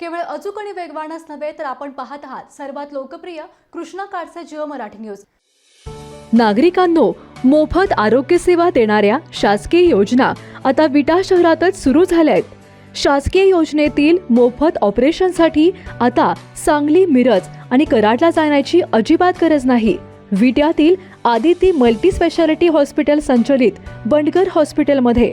केवळ अचूक आणि वेगवानच नव्हे तर आपण पाहत आहात सर्वात लोकप्रिय कृष्णा काडसे जिओ मराठी न्यूज. नागरिकांनो मोफत आरोग्य सेवा देणाऱ्या शासकीय योजना आता विटा शहरातच सुरू झाल्या आहेत शासकीय योजनेतील मोफत ऑपरेशनसाठी आता सांगली मिरज आणि कराडला जाण्याची अजिबात गरज नाही. विट्यातील आदिती मल्टी स्पेशालिटी हॉस्पिटल संचलित बंडगर हॉस्पिटलमध्ये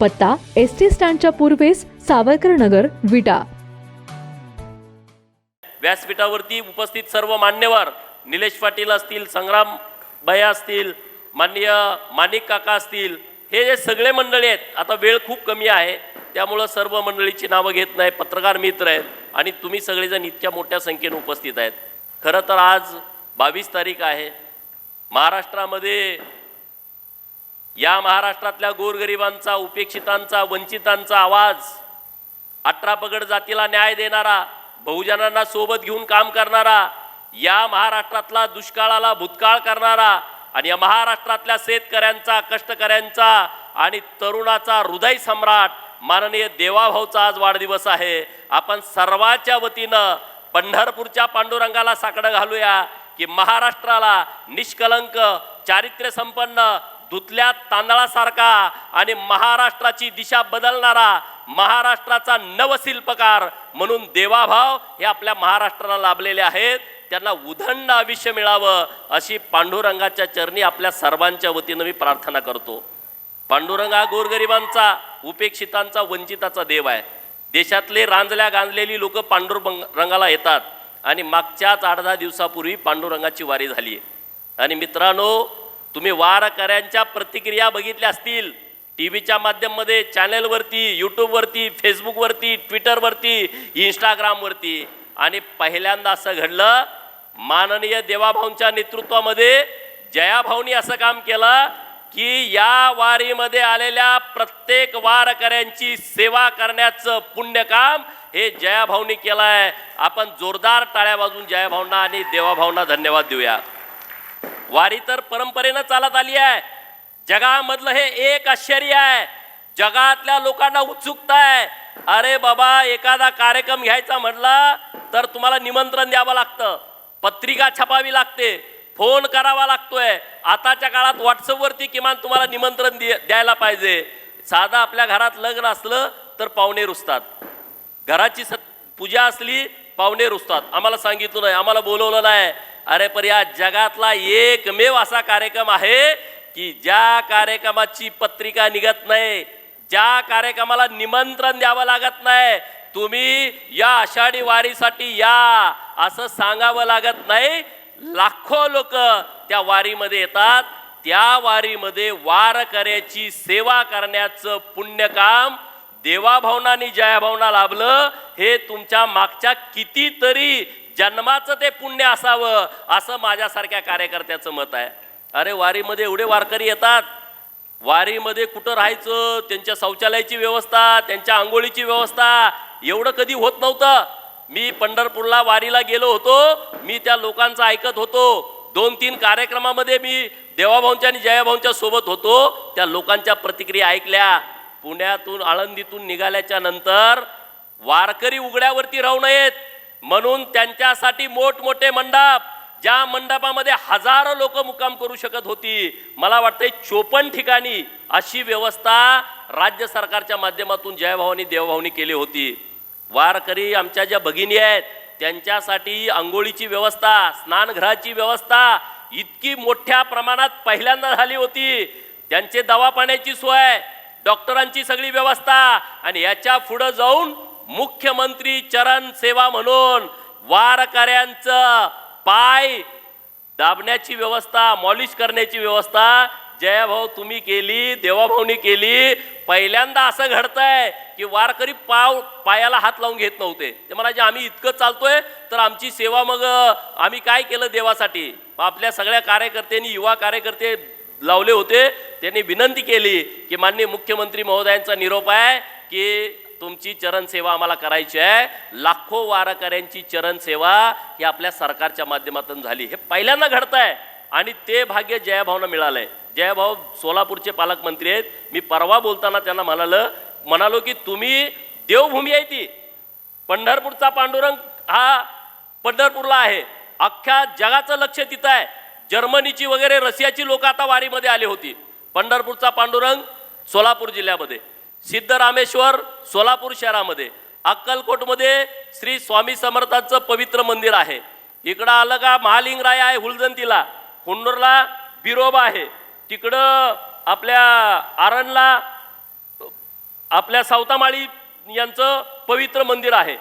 पत्ता एस टी स्टँडच्या पूर्वेस सावरकर नगर विटा. व्यासपीठावरती उपस्थित सर्व मान्यवर निलेश पाटील असतील संग्राम भया असतील माननीय माणिक काका असतील हे जे सगळे मंडळी आहेत आता वेळ खूप कमी आहे त्यामुळं सर्व मंडळीची नावं घेत नाही पत्रकार मित्र आहेत आणि तुम्ही सगळेजण इतक्या मोठ्या संख्येने उपस्थित आहेत. खरं तर आज बावीस तारीख आहे. महाराष्ट्रामध्ये या महाराष्ट्रातल्या गोरगरिबांचा उपेक्षितांचा वंचितांचा आवाज अठरा पगड जातीला न्याय देणारा बहुजनांना सोबत घेऊन काम करणारा या महाराष्ट्रातला दुष्काळाला भूतकाळ करणारा आणि या महाराष्ट्रातल्या शेतकऱ्यांचा कष्टकऱ्यांचा आणि तरुणाचा हृदय सम्राट माननीय देवाभाऊचा आज वाढदिवस आहे. आपण सर्वाच्या वतीनं पंढरपूरच्या पांडुरंगाला साकडं घालूया की महाराष्ट्राला निष्कलंक चारित्र्य संपन्न धुतल्या तांदळासारखा आणि महाराष्ट्राची दिशा बदलणारा महाराष्ट्राचा नवशिल्पकार म्हणून देवाभाव हे आपल्या महाराष्ट्राला लाभलेले आहेत. त्यांना उदंड आयुष्य मिळावं अशी पांडुरंगाच्या चरणी आपल्या सर्वांच्या वतीनं मी प्रार्थना करतो. पांडुरंग हा गोरगरिबांचा उपेक्षितांचा वंचिताचा देव आहे. देशातले रांजल्या गांजलेली लोक पांडुरंगाला येतात आणि मागच्याच आठ दहा दिवसापूर्वी पांडुरंगाची वारी झाली आहे आणि मित्रांनो तुम्ही वारकऱ्यांच्या प्रतिक्रिया बघितल्या असतील. टी व्हीच्या माध्यमामध्ये चॅनलवरती यूट्यूबवरती फेसबुकवरती ट्विटरवरती इंस्टाग्रामवरती आणि पहिल्यांदा असं घडलं माननीय देवाभाऊंच्या नेतृत्वामध्ये जयाभाऊनी असं काम केलं की या वारीमध्ये आलेल्या प्रत्येक वारकऱ्यांची सेवा करण्याचं पुण्यकाम हे जयाभाऊनी केलं आहे आपण जोरदार टाळ्या वाजून जयाभाऊंना आणि देवाभाऊंना धन्यवाद देऊया. वारी तर परंपरेनं चालत आली आहे. जगामधलं हे एक आश्चर्य आहे. जगातल्या लोकांना उत्सुकता आहे. अरे बाबा एखादा कार्यक्रम घ्यायचा म्हटला तर तुम्हाला निमंत्रण द्यावं लागतं. पत्रिका छापावी लागते. फोन करावा लागतोय. आताच्या काळात व्हॉट्सअपवरती किमान तुम्हाला निमंत्रण द्यायला पाहिजे. साधा आपल्या घरात लग्न असलं तर पाहुणे रुसतात. घराची स पूजा असली पाहुणे रुसतात. आम्हाला सांगितलं नाही आम्हाला बोलवलं नाही. अरे पर या जगातला एकमेव असा कार्यक्रम आहे की ज्या कार्यक्रमाची पत्रिका निघत नाही ज्या कार्यक्रमाला निमंत्रण द्यावं लागत नाही तुम्ही या आषाढी वारीसाठी या असं सांगावं लागत नाही. लाखो लोक त्या वारीमध्ये येतात त्या वारीमध्ये वारकऱ्याची सेवा करण्याचं पुण्यकाम देवाभावना आणि जयाभावना लाभलं हे तुमच्या मागच्या कितीतरी जन्माचं ते पुण्य असावं असं माझ्यासारख्या कार्यकर्त्याचं मत आहे. अरे वारीमध्ये एवढे वारकरी येतात. वारीमध्ये कुठं राहायचं? त्यांच्या शौचालयाची व्यवस्था त्यांच्या आंघोळीची व्यवस्था एवढं कधी होत नव्हतं. मी पंढरपूरला वारीला गेलो होतो. मी त्या लोकांचं ऐकत होतो. दोन तीन कार्यक्रमामध्ये मी देवाभाऊंच्या आणि जयाभाऊंच्या सोबत होतो. त्या लोकांच्या प्रतिक्रिया ऐकल्या. पुण्यातून आळंदीतून निघाल्याच्या नंतर वारकरी उघड्यावरती राहू नयेत. म्हणून त्यांच्यासाठी मोठमोठे मंडप ज्या मंडपामध्ये हजारो लोक मुक्काम करू शकत होती. मला वाटतंय चोपन्न ठिकाणी अशी व्यवस्था राज्य सरकारच्या माध्यमातून जयभावानी देवभावनी केली होती. वारकरी आमच्या ज्या भगिनी आहेत त्यांच्यासाठी आंघोळीची व्यवस्था स्नानगृहाची व्यवस्था इतकी मोठ्या प्रमाणात पहिल्यांदा झाली होती. त्यांचे दवापाण्याची सोय डॉक्टरांची सगळी व्यवस्था आणि याच्या पुढं जाऊन मुख्यमंत्री चरण सेवा म्हणून वारकऱ्यांचं पाय दाबण्याची व्यवस्था मॉलिश करण्याची व्यवस्था जयाभाऊ तुम्ही केली देवाभाऊनी केली. पहिल्यांदा असं घडतंय की वारकरी पाव पायाला हात लावून घेत नव्हते. ते म्हणायचे आम्ही इतकं चालतोय तर आमची सेवा मग आम्ही काय केलं देवासाठी? आपल्या सगळ्या कार्यकर्त्यांनी युवा कार्यकर्ते लावले होते. त्यांनी विनंती केली की माननीय मुख्यमंत्री महोदयांचा निरोप आहे की तुमची चरणसेवा आम्हाला करायची आहे. लाखो वारकऱ्यांची चरणसेवा ही आपल्या सरकारच्या माध्यमातून झाली. हे पहिल्यांदा घडत आहे आणि ते भाग्य जयाभाऊना मिळालंय. जयाभाऊ सोलापूरचे पालकमंत्री आहेत. मी परवा बोलताना त्यांना म्हणालं म्हणालो की तुम्ही देवभूमी आहे ती. पंढरपूरचा पांडुरंग हा पंढरपूरला आहे. अख्ख्या जगाचं लक्ष तिथं आहे. जर्मनीची वगैरे रशियाची लोक आता वारीमध्ये आली होती. पंढरपूरचा पांडुरंग सोलापूर जिल्ह्यामध्ये. सिद्धरामेश्वर सोलापूर शहरामध्ये. अक्कलकोटमध्ये श्री स्वामी समर्थांचं पवित्र मंदिर आहे. इकडं आलं का महालिंगराय आहे हुलजंतीला. हुंडूरला बिरोबा आहे. तिकडं आपल्या आरणला आपल्या सावतामाळी यांचं पवित्र मंदिर आहे.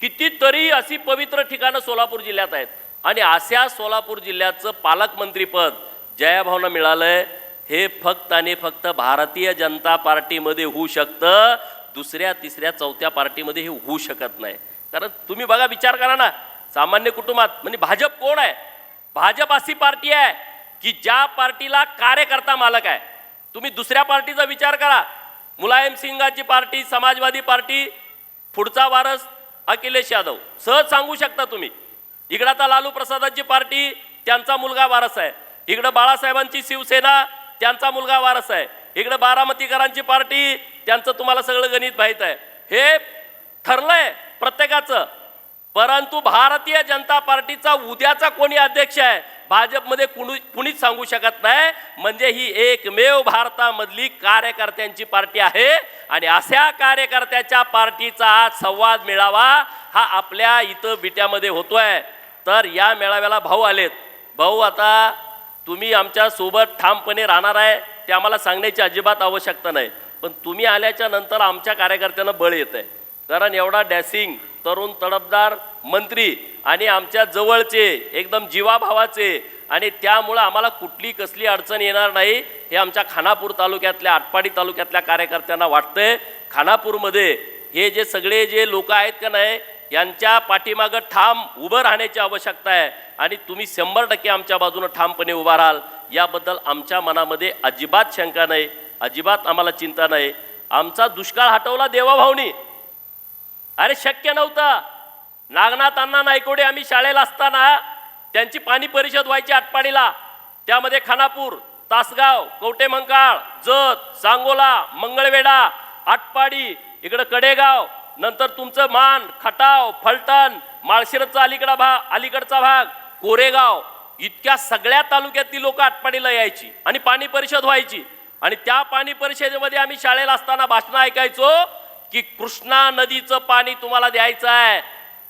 कितीतरी अशी पवित्र ठिकाणं सोलापूर जिल्ह्यात आहेत. आणि अशा सोलापूर जिल्ह्याचं पालकमंत्रीपद जयाभावना आहे हे फक्त आणि फक्त भारतीय जनता पार्टीमध्ये होऊ शकतं दुसऱ्या तिसऱ्या चौथ्या पार्टीमध्ये हे होऊ शकत नाही. कारण तुम्ही बघा विचार करा ना सामान्य कुटुंबात म्हणजे भाजप कोण आहे? भाजप अशी पार्टी आहे की ज्या पार्टीला कार्यकर्ता मालक आहे. तुम्ही दुसऱ्या पार्टीचा विचार करा. मुलायम सिंगाची पार्टी समाजवादी पार्टी पुढचा वारस अखिलेश यादव. सहज सांगू शकता तुम्ही. इकडं आता लालू प्रसादाची पार्टी त्यांचा मुलगा वारस आहे. इकडं बाळासाहेबांची शिवसेना त्यांचा मुलगा वारस आहे. इकडं बारामतीकरांची पार्टी त्यांचं तुम्हाला सगळं गणित माहीत आहे. हे ठरलंय प्रत्येकाचं. परंतु भारतीय जनता पार्टीचा उद्याचा कोणी अध्यक्ष आहे भाजपमध्ये कुणी कुणीच सांगू शकत नाही. म्हणजे ही एकमेव भारतामधली कार्यकर्त्यांची पार्टी आहे. आणि अशा कार्यकर्त्याच्या पार्टीचा आज संवाद मेळावा हा आपल्या इथं बिट्यामध्ये होतोय. तर या मेळाव्याला भाऊ आलेत. भाऊ आता तुम्ही आमच्यासोबत ठामपणे राहणार आहे ते आम्हाला सांगण्याची अजिबात आवश्यकता नाही. पण तुम्ही आल्याच्यानंतर आमच्या कार्यकर्त्यांना बळ येत आहे कारण एवढा डॅसिंग तरुण तडफदार मंत्री आणि आमच्या जवळचे एकदम जीवाभावाचे आणि त्यामुळं आम्हाला कुठली कसली अडचण येणार नाही हे आमच्या खानापूर तालुक्यातल्या आटपाडी तालुक्यातल्या कार्यकर्त्यांना वाटतंय. खानापूरमध्ये हे जे सगळे जे लोक आहेत का नाही यांच्या पाठीमागं ठाम उभं राहण्याची आवश्यकता आहे. आणि तुम्ही शंभर टक्के आमच्या बाजूनं ठामपणे उभा राहाल. याबद्दल आमच्या मनामध्ये अजिबात शंका नाही. अजिबात आम्हाला चिंता नाही. आमचा दुष्काळ हटवला देवाभाऊनी अरे शक्य नव्हतं. नागनाथांना नायकोडे आम्ही शाळेला असताना त्यांची पाणी परिषद व्हायची आटपाडीला. त्यामध्ये खानापूर तासगाव कवटेमंकाळ जत सांगोला मंगळवेढा आटपाडी इकडं कडेगाव नंतर तुमचं मान खटाव फलटण माळशिरसचा अलीकडा भाग अलीकडचा भाग कोरेगाव इतक्या सगळ्या तालुक्यातली लोक आटपाडीला यायची आणि पाणी परिषद व्हायची. आणि त्या पाणी परिषदेमध्ये आम्ही शाळेला असताना भाषणं ऐकायचो की कृष्णा नदीचं पाणी तुम्हाला द्यायचं आहे.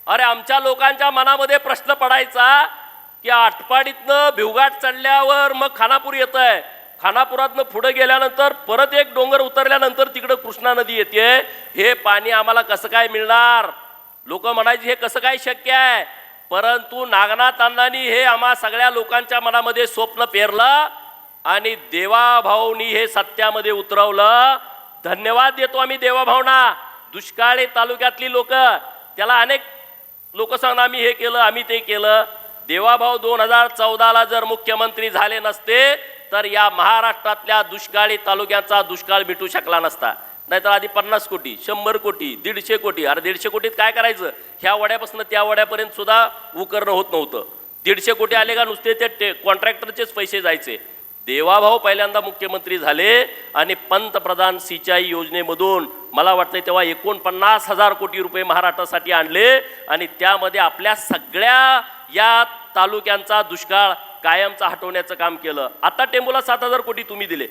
अरे आमच्या लोकांच्या मनामध्ये प्रश्न पडायचा की आटपाडीतनं भिवघाट चढल्यावर मग खानापूर येत आहे खानापुरातनं पुढे गेल्यानंतर परत एक डोंगर उतरल्यानंतर तिकडं कृष्णा नदी येते. हे पाणी आम्हाला कसं काय मिळणार? लोक म्हणायचे हे कसं काय शक्य आहे? परंतु नागनाथांनी हे आम्हा सगळ्या लोकांच्या मनामध्ये स्वप्न पेरलं आणि देवाभाऊनी हे सत्यामध्ये उतरवलं. धन्यवाद देतो आम्ही देवाभावना दुष्काळी तालुक्यातली लोक त्याला अनेक लोक सांगणार आम्ही हे केलं आम्ही ते केलं. देवाभाऊ दोन हजार चौदाला जर मुख्यमंत्री झाले नसते तर या महाराष्ट्रातल्या दुष्काळी तालुक्याचा दुष्काळ भेटू शकला नसता. नाहीतर आधी पन्नास कोटी शंभर कोटी दीडशे कोटी अरे दीडशे कोटीत काय करायचं? ह्या वड्यापासून त्या वड्यापर्यंत सुद्धा उकरणं होत नव्हतं. दीडशे कोटी आले का नुसते ते टे कॉन्ट्रॅक्टरचेच पैसे जायचे. देवाभाऊ पहिल्यांदा मुख्यमंत्री झाले आणि पंतप्रधान सिंचाई योजनेमधून मला वाटतं तेव्हा एकोणपन्नास हजार कोटी रुपये महाराष्ट्रासाठी आणले आणि त्यामध्ये आपल्या सगळ्या या तालुक्यांचा दुष्काळ कायमचं हटवण्याचं काम केलं. आता टेंबूला सात हजार कोटी तुम्ही दिले.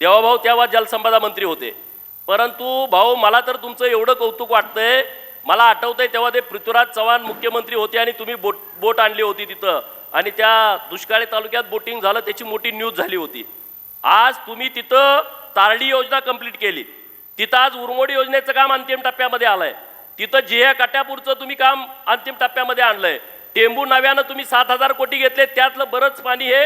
देवाभाऊ तेव्हा जलसंपदा मंत्री होते. परंतु भाऊ मला तर तुमचं एवढं कौतुक वाटतंय. मला आठवतंय तेव्हा ते पृथ्वीराज चव्हाण मुख्यमंत्री होते आणि तुम्ही बोट बोट आणली होती तिथं. आणि त्या दुष्काळी तालुक्यात बोटिंग झालं त्याची मोठी न्यूज झाली होती. आज तुम्ही तिथं तारडी योजना कंप्लीट केली. तिथं आज उरमोडी योजनेचं काम अंतिम टप्प्यामध्ये आलंय. तिथं जिह्या काट्यापूरचं तुम्ही काम अंतिम टप्प्यामध्ये आणलंय. टेंबू नव्यानं तुम्ही सात हजार कोटी घेतले त्यातलं बरंच पाणी हे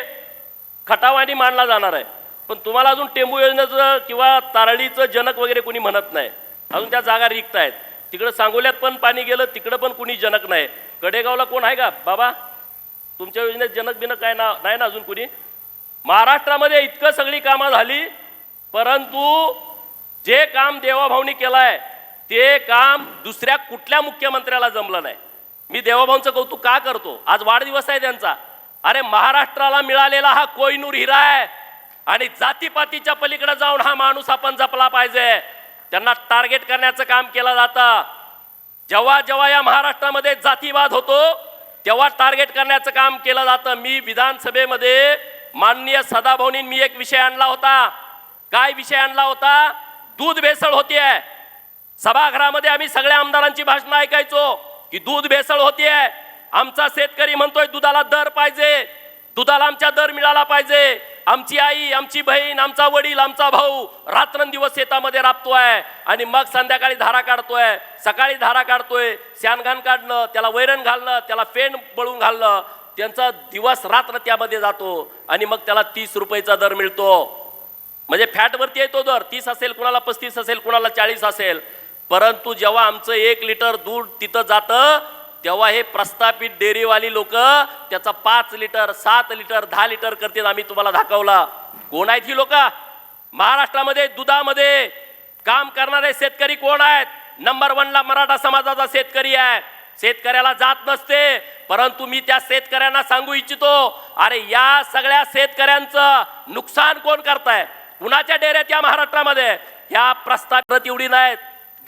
खटावानी मांडला जाणार आहे. पण तुम्हाला अजून टेंबू योजनेचं किंवा तारळीचं जनक वगैरे कोणी म्हणत नाही. अजून त्या जागा रिक्त आहेत. तिकडं सांगोल्यात पण पाणी गेलं तिकडं पण कुणी जनक नाही. कडेगावला कोण आहे का? बाबा तुमच्या योजनेत जनक बिनक काय ना नाही ना अजून कुणी? महाराष्ट्रामध्ये इतकं सगळी कामं झाली परंतु जे काम देवाभाऊनी केलं आहे ते काम दुसऱ्या कुठल्या मुख्यमंत्र्याला जमलं नाही. मी देवाभाऊंचं कौतुक का करतो? आज वाढदिवस आहे त्यांचा. अरे महाराष्ट्राला मिळालेला हा कोयनूर हिरा आहे. आणि जातीपातीच्या पलीकडे जाऊन हा माणूस आपण जपला पाहिजे. त्यांना टार्गेट करण्याचं काम केलं जातं. जेव्हा जेव्हा या महाराष्ट्रामध्ये जातीवाद होतो तेव्हा टार्गेट करण्याचं काम केलं जातं. मी विधानसभेमध्ये माननीय सदाभाऊनी मी एक विषय आणला होता. काय विषय आणला होता? दूध भेसळ होतीये. सभागृहामध्ये आम्ही सगळ्या आमदारांची भाषणं ऐकायचो. की दूध भेसळ होतीये. आमचा शेतकरी म्हणतोय दुधाला दर पाहिजे. दुधाला आमच्या दर मिळाला पाहिजे. आमची आई आमची बहीण आमचा वडील आमचा भाऊ रात्रंदिवस शेतामध्ये राबतोय आणि मग संध्याकाळी धारा काढतोय. सकाळी धारा काढतोय शानघाण काढणं त्याला वैरण घालणं त्याला फेण बळून घालणं त्यांचा दिवस रात्र त्यामध्ये जातो आणि मग त्याला तीस रुपयेचा दर मिळतो. म्हणजे फॅटवरती आहे तो दर. तीस असेल कुणाला पस्तीस असेल कुणाला चाळीस असेल. परंतु जेव्हा आमचं एक लिटर दूध तिथं जातं तेव्हा हे प्रस्थापित डेअरीवाली लोक त्याचा पाच लिटर सात लिटर दहा लिटर करतील आम्ही तुम्हाला दाखवला. कोण आहेत ही लोक? महाराष्ट्रामध्ये दुधामध्ये काम करणारे शेतकरी कोण आहेत? नंबर वनला मराठा समाजाचा शेतकरी आहे. शेतकऱ्याला जात नसते. परंतु मी त्या शेतकऱ्यांना सांगू इच्छितो अरे या सगळ्या शेतकऱ्यांचं नुकसान कोण करताय? कुणाच्या डेऱ्यात या महाराष्ट्रामध्ये. ह्या प्रस्तावित एवढी नाहीत.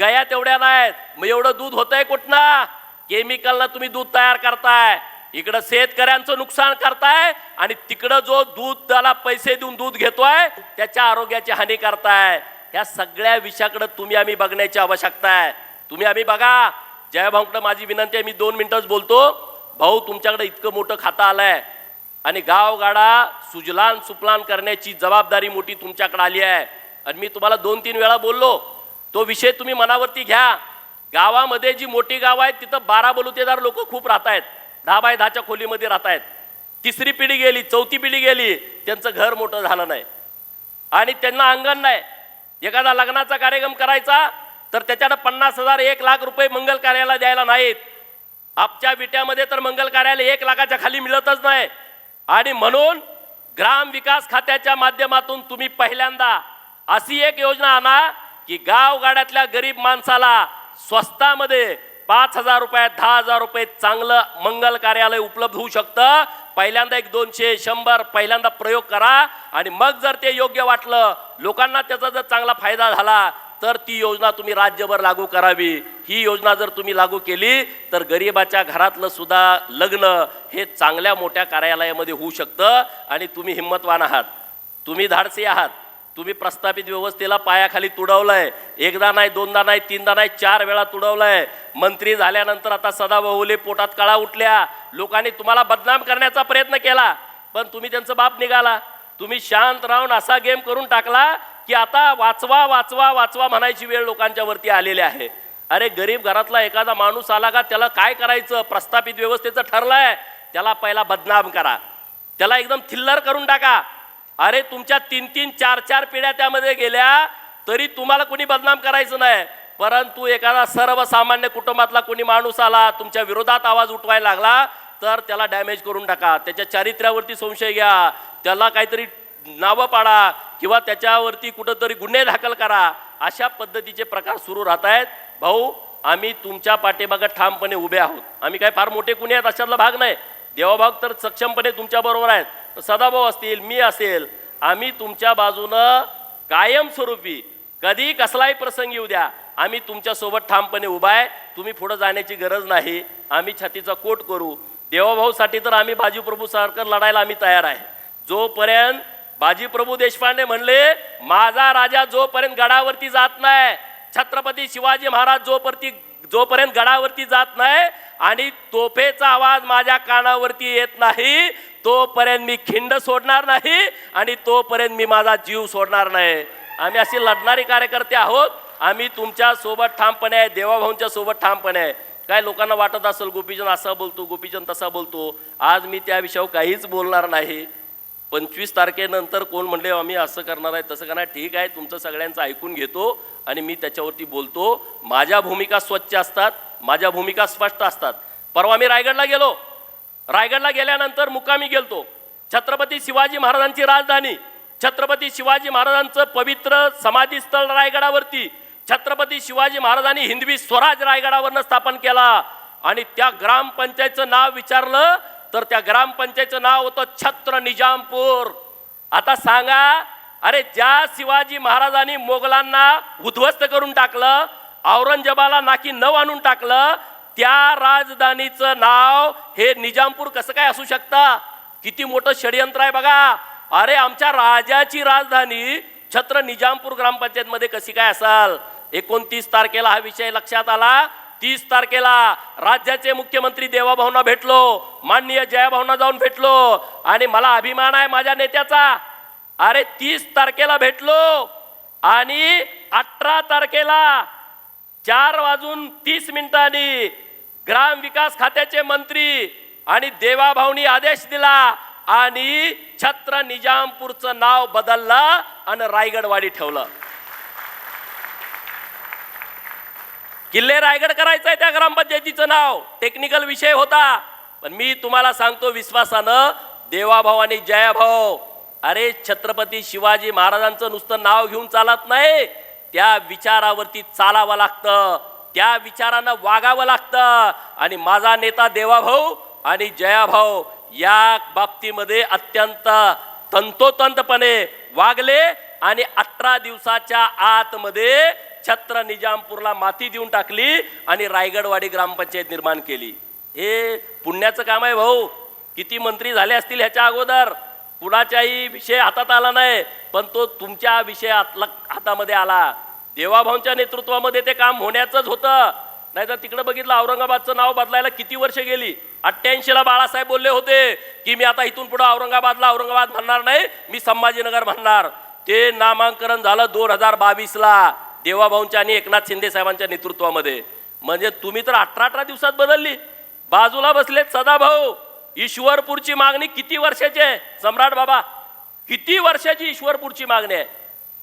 गया तेवढ्या नाहीत. मग एवढं दूध होतंय कुठनं? केमिकलनं तुम्ही दूध तयार करताय. इकडं शेतकऱ्यांचं नुकसान करताय आणि तिकडं जो दूध त्याला पैसे देऊन दूध घेतोय त्याच्या आरोग्याची हानी करताय. ह्या सगळ्या विषयाकडे तुम्ही आम्ही बघण्याची आवश्यकता आहे. तुम्ही आम्ही बघा. जयभाऊकडे माझी विनंती आहे मी दोन मिनिटच बोलतो. भाऊ तुमच्याकडे इतकं मोठं खातं आलंय. आणि गावगाडा सुजलान सुपलान करण्याची जबाबदारी मोठी तुमच्याकडे आली आहे. आणि मी तुम्हाला दोन तीन वेळा बोललो तो विषय तुम्ही मनावरती घ्या. गावामध्ये जी मोठी गावं आहेत तिथं बारा बलुतेदार लोक खूप राहत आहेत दहा बाय दहाच्या खोलीमध्ये राहत आहेत तिसरी पिढी गेली चौथी पिढी गेली त्यांचं घर मोठं झालं नाही. आणि त्यांना अंगण नाही. एखादा लग्नाचा कार्यक्रम करायचा तर त्याच्यानं पन्नास हजार एक लाख रुपये मंगल कार्याला द्यायला नाहीत. आपच्या विट्यामध्ये तर मंगल कार्यालय एक लाखाच्या खाली मिळतच नाही. आणि म्हणून ग्राम विकास खात्याच्या माध्यमातून तुम्ही पहिल्यांदा अशी एक योजना आणा की गावगाड्यातल्या गरीब माणसाला स्वस्तामध्ये पाच हजार रुपयात दहा हजार रुपये चांगलं मंगल कार्यालय उपलब्ध होऊ शकतं. पहिल्यांदा एक दोनशे शंभर पहिल्यांदा प्रयोग करा. आणि मग जर ते योग्य वाटलं लोकांना त्याचा जर चांगला फायदा झाला तर ती योजना तुम्ही राज्यभर लागू करावी. ही योजना जर तुम्ही लागू केली तर गरिबाच्या घरातलं सुद्धा लग्न हे चांगल्या मोठ्या कार्यालयामध्ये होऊ शकतं. आणि तुम्ही हिंमतवान आहात. तुम्ही धाडसी आहात. तुम्ही प्रस्थापित व्यवस्थेला पायाखाली तुडवलंय. एकदा नाही दोनदा नाही तीनदा नाही चार वेळा तुडवलंय. मंत्री झाल्यानंतर आता सदाभाऊले पोटात कळा उठल्या. लोकांनी तुम्हाला बदनाम करण्याचा प्रयत्न केला पण तुम्ही त्यांचं बाप निघाला. तुम्ही शांत राहून असा गेम करून टाकला की आता वाचवा वाचवा वाचवा म्हणायची वेळ लोकांच्या वरती आलेली आहे. अरे गरीब घरातला एखादा माणूस आला का त्याला काय करायचं? प्रस्थापित व्यवस्थेचं ठरलंय. त्याला पहिला बदनाम करा. त्याला एकदम थिल्लर करून टाका. अरे तुमच्या तीन तीन चार चार पिढ्या त्यामध्ये गेल्या तरी तुम्हाला कोणी बदनाम करायचं नाही. परंतु एखादा सर्वसामान्य कुटुंबातला कोणी माणूस आला तुमच्या विरोधात आवाज उठवायला लागला तर त्याला डॅमेज करून टाका. त्याच्या चारित्र्यावरती संशय घ्या. त्याला काहीतरी नावं पाडा किंवा त्याच्यावरती कुठंतरी गुन्हे दाखल करा. अशा पद्धतीचे प्रकार सुरू राहत आहेत. भाऊ आम्ही तुमच्या पाठीमागं ठामपणे उभे आहोत. आम्ही काय फार मोठे कुणी आहेत अशातला भाग नाही. देवाभाग तर सक्षमपणे तुमच्याबरोबर आहेत. सदाभाऊ असतील मी असेल आम्ही तुमच्या बाजूनं कायमस्वरूपी कधी कसलाही प्रसंग येऊ द्या आम्ही तुमच्यासोबत ठामपणे उभा आहे तुम्ही पुढं जाण्याची गरज नाही आम्ही छातीचा कोट करू. देवाभाऊसाठी तर आम्ही बाजीप्रभू सारखं लढायला आम्ही तयार आहे. जोपर्यंत बाजीप्रभू देशपांडे म्हणले माझा राजा जोपर्यंत गडावरती जात नाही छत्रपती शिवाजी महाराज जोपर्यंत जोपर्यंत गडावरती जात नाही आणि तोफेचा आवाज माझ्या कानावरती येत नाही तोपर्यंत मी खिंड सोडणार नाही आणि तोपर्यंत मी माझा जीव सोडणार नाही. आम्ही असे लढणारे कार्यकर्ते आहोत. आम्ही तुमच्यासोबत ठामपणे आहे देवाभाऊंच्या सोबत ठामपणे आहे. काय लोकांना वाटत असेल गोपीजन असा बोलतो गोपीजन तसा बोलतो. आज मी त्या विषयावर काहीच बोलणार नाही. पंचवीस तारखेनंतर कोण म्हणले आम्ही असं करणार आहे तसं करणार ठीक आहे तुमचं सगळ्यांचं ऐकून घेतो आणि मी त्याच्यावरती बोलतो. माझ्या भूमिका स्वच्छ असतात माझ्या भूमिका स्पष्ट असतात. परवा मी रायगडला गेलो. रायगडला गेल्यानंतर मुक्कामी गेलतो. छत्रपती शिवाजी महाराजांची राजधानी छत्रपती शिवाजी महाराजांचं पवित्र समाधीस्थळ रायगडावरती छत्रपती शिवाजी महाराजांनी हिंदवी स्वराज रायगडावरनं स्थापन केला. आणि त्या ग्रामपंचायतचं नाव विचारलं तर त्या ग्रामपंचायतचं नाव होतं छत्र निजामपूर. आता सांगा अरे ज्या शिवाजी महाराजांनी मोगलांना उद्ध्वस्त करून टाकलं औरंगजेबाला नाकी नव आणून टाकलं त्या राजधानीचं नाव हे निजामपूर कसं काय असू शकतं? किती मोठं षडयंत्र आहे बघा. अरे आमच्या राजाची राजधानी छत्र निजामपूर ग्रामपंचायतमध्ये कशी काय असाल? एकोणतीस तारखेला हा विषय लक्षात आला. तीस तारखेला राज्याचे मुख्यमंत्री देवाभाऊंना भेटलो माननीय जयाभाऊंना जाऊन भेटलो. आणि मला अभिमान आहे माझ्या नेत्याचा. अरे तीस तारखेला भेटलो आणि अठरा तारखेला चार वाजून तीस मिनिटांनी ग्राम विकास खात्याचे मंत्री आणि देवाभाऊनी आदेश दिला आणि छत्र निजामपूरचं नाव बदललं आणि रायगडवाडी ठेवलं. किल्ले रायगड करायचं आहे त्या ग्रामपंचायतीचं नाव. टेक्निकल विषय होता. पण मी तुम्हाला सांगतो विश्वासानं देवाभाऊ आणि जयाभाऊ अरे छत्रपती शिवाजी महाराजांचं नुसतं नाव घेऊन चालत नाही. त्या विचारावरती चालावं लागतं. त्या विचारानं वागावं लागतं. आणि माझा नेता देवाभाऊ आणि जयाभाऊ या बाबतीमध्ये अत्यंत तंतोतंतपणे वागले आणि अठरा दिवसाच्या आतमध्ये छत्र निजामपूरला माती देऊन टाकली आणि रायगडवाडी ग्रामपंचायत निर्माण केली. हे पुण्याचं काम आहे भाऊ. किती मंत्री झाले असतील ह्याच्या अगोदर? कुणाच्याही विषय हातात आला नाही पण तो तुमच्या विषय हातामध्ये आला. देवाभाऊंच्या नेतृत्वामध्ये ते काम होण्याचंच होतं. नाही तर तिकडे बघितलं औरंगाबादचं नाव बदलायला किती वर्ष गेली? अठ्ठ्याऐंशीला बाळासाहेब बोलले होते की मी आता इथून पुढे औरंगाबादला औरंगाबाद म्हणणार नाही मी संभाजीनगर म्हणणार. ते नामांकन झालं दोन हजार बावीसला. देवाभाऊंच्या आणि एकनाथ शिंदे साहेबांच्या नेतृत्वामध्ये. म्हणजे तुम्ही तर अठरा अठरा दिवसात बदलली. बाजूला बसलेत सदाभाऊ. ईश्वरपूरची मागणी किती वर्षाची आहे? सम्राट बाबा किती वर्षाची ईश्वरपूरची मागणी आहे?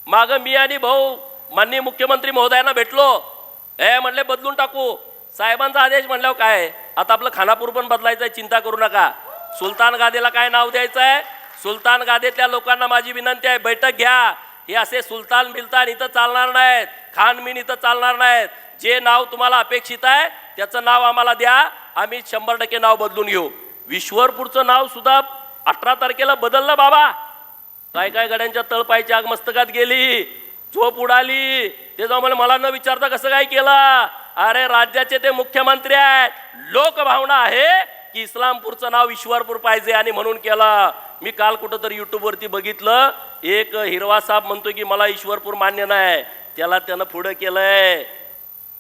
माग मी आणि भाऊ माननीय मुख्यमंत्री महोदयांना भेटलो. हे म्हणले बदलून टाकू. साहेबांचा आदेश म्हणल्यावर काय? आता आपलं खानापूर पण बदलायचं आहे चिंता करू नका. सुलतान गादेला काय नाव द्यायचं आहे सुलतान गादेतल्या लोकांना माझी विनंती आहे बैठक घ्या. हे असे सुलतान बिलतान इथं चालणार नाहीत. खानमीन इथं चालणार नाहीत. जे नाव तुम्हाला अपेक्षित आहे त्याचं नाव आम्हाला द्या. आम्ही शंभर टक्के नाव बदलून घेऊ. विश्वरपूरचं नाव सुद्धा अठरा तारखेला बदललं बाबा. काय काय गड्यांच्या तळपायची आग मस्तकात गेली. झोप उडाली. ते जाऊ मला मला न विचारता कसं काय केलं? अरे राज्याचे ते मुख्यमंत्री आहेत. लोकभावना आहे की इस्लामपूरचं नाव ईश्वरपूर पाहिजे आणि म्हणून केलं. मी काल कुठं तरी युट्यूबवरती बघितलं. एक हिरवा साहेब म्हणतो की मला ईश्वरपूर मान्य नाही. त्याला त्यानं पुढं केलंय.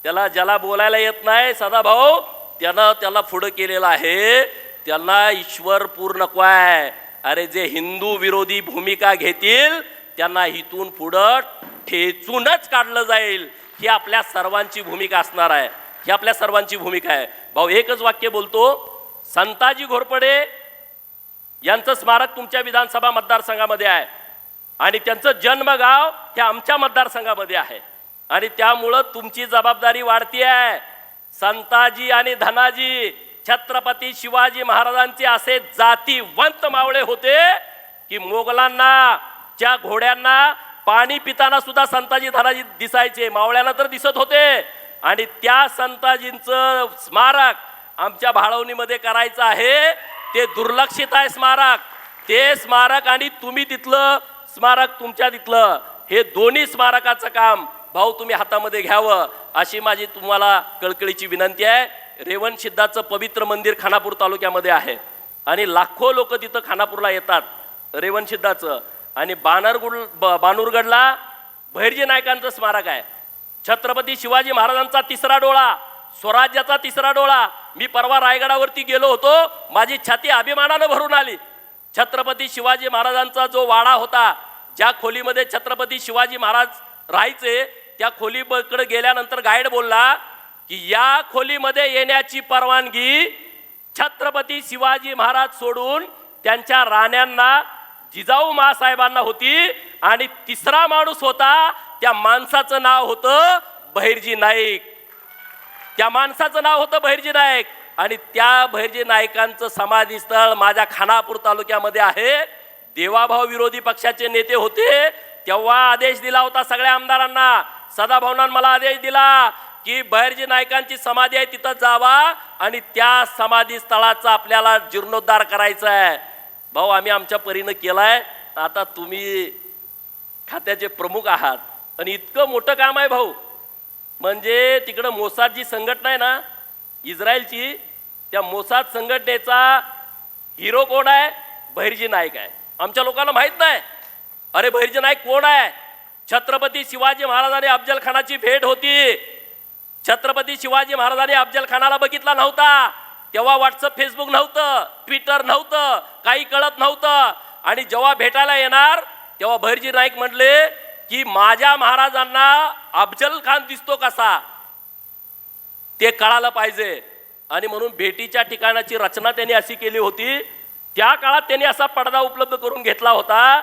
त्याला ज्याला बोलायला येत नाही सदाभाऊ त्यानं त्याला पुढं केलेलं आहे. त्यांना ईश्वरपूर नको आहे. अरे जे हिंदू विरोधी भूमिका घेतील त्यांना इथून पुढं ठेचूनच काढलं जाईल. ही आपल्या सर्वांची भूमिका असणार आहे. ही आपल्या सर्वांची भूमिका आहे. भाऊ एकच वाक्य बोलतो. संताजी घोरपडे यांचं स्मारक तुमच्या विधानसभा मतदारसंघामध्ये आहे. आणि त्यांचं जन्मगाव हे आमच्या मतदारसंघामध्ये आहे. आणि त्यामुळं तुमची जबाबदारी वाढती आहे संताजी आणि धनाजी छत्रपती शिवाजी महाराजांचे असे जातीवंत मावळे होते की मोगलांना ज्या घोड्यांना पाणी पिताना सुद्धा संताजी धनाजी दिसायचे. मावळ्यांना तर दिसत होते. आणि त्या संताजींचं स्मारक आमच्या भाळवणीमध्ये करायचं आहे. ते दुर्लक्षित आहे स्मारक. ते स्मारक आणि तुम्ही तिथलं स्मारक तुमच्या तिथलं. हे दोन्ही स्मारकाचं काम भाऊ तुम्ही हातामध्ये घ्यावं अशी माझी तुम्हाला कळकळीची विनंती आहे. रेवण सिद्धाचं पवित्र मंदिर खानापूर तालुक्यामध्ये आहे. आणि लाखो लोक तिथं खानापूरला येतात रेवण सिद्धाचं. आणि बानरगुड ब- बानूरगडला भैरजी नायकांचं स्मारक आहे. छत्रपती शिवाजी महाराजांचा तिसरा डोळा स्वराज्याचा तिसरा डोळा. मी परवा रायगडावरती गेलो होतो माझी छाती अभिमानानं भरून आली. छत्रपती शिवाजी महाराजांचा जो वाडा होता ज्या खोलीमध्ये छत्रपती शिवाजी महाराज राहायचे त्या खोलीकडे गेल्यानंतर गाईड बोलला की या खोलीमध्ये येण्याची परवानगी छत्रपती शिवाजी महाराज सोडून त्यांच्या राण्यांना जिजाऊ महासाहेबांना होती आणि तिसरा माणूस होता त्या माणसाचं नाव होतं बहिर्जी नाईक. त्या माणसाचं नाव होतं बहिर्जी नाईक. आणि त्या बहिर्जी नाईकांचं समाधी स्थळ माझ्या खानापूर तालुक्यामध्ये आहे. देवाभाव विरोधी पक्षाचे नेते होते तेव्हा आदेश दिला होता सगळ्या आमदारांना. सदाभावनान मला आदेश दिला की बहिर्जी नायकांची समाधी आहे तिथं जावा आणि त्या समाधी स्थळाचा आपल्याला जीर्णोद्धार करायचा आहे. भाऊ आम्ही आमच्या परीनं केलाय. आता तुम्ही खात्याचे प्रमुख आहात. आणि इतकं मोठं काम आहे भाऊ. म्हणजे तिकडं मोसाद जी संघटना आहे ना इस्रायलची त्या मोसाद संघटनेचा हिरो कोण आहे? बहिर्जी नाईक आहे. आमच्या लोकांना माहीत नाही. अरे बहिर्जी नाईक कोण आहे? छत्रपती शिवाजी महाराज आणि अफजल खानाची भेट होती. छत्रपती शिवाजी महाराजांनी अफजल खानाला बघितला नव्हता. तेव्हा व्हॉट्सअप फेसबुक नव्हतं ट्विटर नव्हतं काही कळत नव्हतं. आणि जेव्हा भेटायला येणार तेव्हा भैरजी नाईक म्हटले की माझ्या महाराजांना अफजल खान दिसतो कसा? ते कळालं पाहिजे. आणि म्हणून भेटीच्या ठिकाणाची रचना त्यांनी अशी केली होती त्या काळात त्यांनी असा पडदा उपलब्ध करून घेतला होता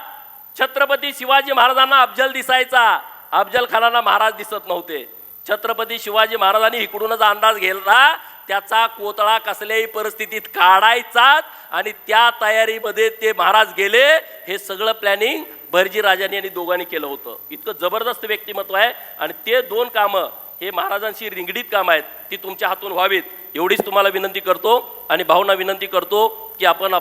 छत्रपती शिवाजी महाराजांना अफजल दिसायचा. अफजल खानांना महाराज दिसत नव्हते. छत्रपती शिवाजी महाराजांनी इकडूनच अंदाज घेतला त्याचा कोतळा कसल्याही परिस्थितीत काढायचाच आणि त्या तयारीमध्ये ते महाराज गेले. हे सगळं प्लॅनिंग भरजी राजांनी आणि दोघांनी केलं होतं. इतकं जबरदस्त व्यक्तिमत्व आहे आणि ते दोन कामं हे महाराजांशी रिंगडीत काम आहेत ती तुमच्या हातून व्हावीत एवढीच तुम्हाला विनंती करतो आणि भावना विनंती करतो की आपण